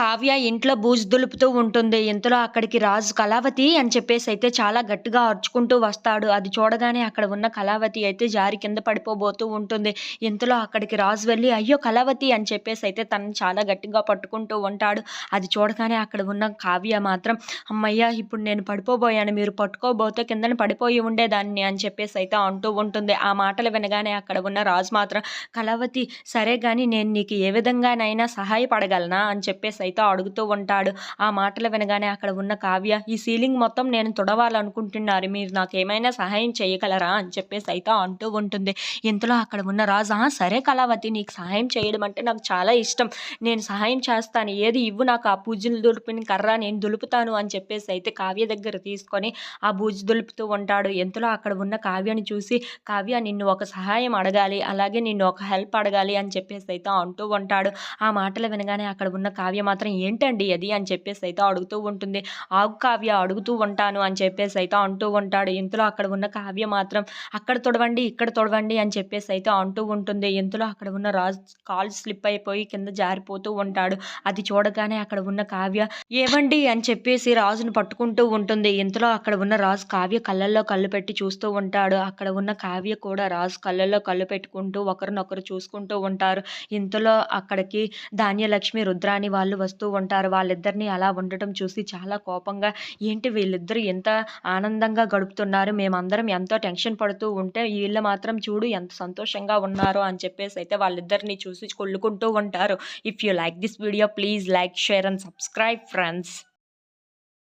కావ్య ఇంట్లో బూజు దులుపుతూ ఉంటుంది. ఇంతలో అక్కడికి రాజు కళావతి అని చెప్పేసి అయితే చాలా గట్టిగా అరుచుకుంటూ వస్తాడు. అది చూడగానే అక్కడ ఉన్న కళావతి అయితే జారి కింద పడిపోబోతూ ఉంటుంది. ఇంతలో అక్కడికి రాజు వెళ్ళి అయ్యో కళావతి అని చెప్పేసి అయితే తనని చాలా గట్టిగా పట్టుకుంటూ ఉంటాడు. అది చూడగానే అక్కడ ఉన్న కావ్య మాత్రం అమ్మయ్య ఇప్పుడు నేను పడిపోబోయాను. మీరు పట్టుకోబోతే కిందని పడిపోయి ఉండేదాన్ని అని చెప్పేసి అయితే అంటూ ఉంటుంది. ఆ మాటలు వినగానే అక్కడ ఉన్న రాజు మాత్రం కళావతి సరే కానీ నేను నీకు ఏ విధంగానైనా సహాయపడగలనా అని చెప్పేసి అయితే అడుగుతూ ఉంటాడు. ఆ మాటలు వినగానే అక్కడ ఉన్న కావ్య ఈ సీలింగ్ మొత్తం నేను తుడవాలనుకుంటున్నారు మీరు నాకు ఏమైనా సహాయం చేయగలరా? అని చెప్పేసి అయితే అంటూ ఉంటుంది. ఇంతలో అక్కడ ఉన్న రాజు "ఆ, సరే కళావతి నీకు సహాయం చేయడం అంటే నాకు చాలా ఇష్టం. నేను సహాయం చేస్తాను. ఏది ఇవ్వు నాకు? ఆ పూజలు దులిపిన కర్ర నేను దులుపుతాను. అని చెప్పేసి అయితే కావ్య దగ్గర తీసుకొని ఆ బూజు దులుపుతూ ఉంటాడు. ఎంతలో అక్కడ ఉన్న కావ్యని చూసి కావ్య నిన్ను ఒక సహాయం అడగాలి. అలాగే నిన్ను ఒక హెల్ప్ అడగాలి. అని చెప్పేసి అయితే అంటూ ఉంటాడు. ఆ మాటలు వినగానే అక్కడ ఉన్న కావ్య మాత్రం ఏంటండి అది? అని చెప్పేసి అయితే అడుగుతూ ఉంటుంది. ఆగు కావ్య అడుగుతూ ఉంటాను అని చెప్పేసి అయితే అంటూ ఉంటాడు. ఇంతలో అక్కడ ఉన్న కావ్య మాత్రం అక్కడ తొడవండి ఇక్కడ తొడవండి అని చెప్పేసి అయితే అంటూ ఉంటుంది. ఇంతలో అక్కడ ఉన్న రాజు కాల్ స్లిప్ అయిపోయి కింద జారిపోతూ ఉంటాడు. అది చూడగానే అక్కడ ఉన్న కావ్య ఏవండి అని చెప్పేసి రాజును పట్టుకుంటూ ఉంటుంది. ఇంతలో అక్కడ ఉన్న రాజు కావ్య కళ్ళల్లో కళ్ళు పెట్టి చూస్తూ ఉంటాడు. అక్కడ ఉన్న కావ్య కూడా రాజు కళ్ళల్లో కళ్ళు పెట్టుకుంటూ ఒకరినొకరు చూసుకుంటూ ఉంటారు. ఇంతలో అక్కడికి ధాన్యలక్ష్మి రుద్రాని వాళ్ళు వస్తూ ఉంటారు. వాళ్ళిద్దరిని అలా ఉండటం చూసి చాలా కోపంగా ఏంటి వీళ్ళిద్దరూ ఎంత ఆనందంగా గడుపుతున్నారు? మేమందరం ఎంతో టెన్షన్ పడుతూ ఉంటే వీళ్ళు మాత్రం చూడు ఎంత సంతోషంగా ఉన్నారో అని చెప్పేసి అయితే వాళ్ళిద్దరిని చూసి కొల్లుకుంటూ ఉంటారు. If you like this video please like share and subscribe friends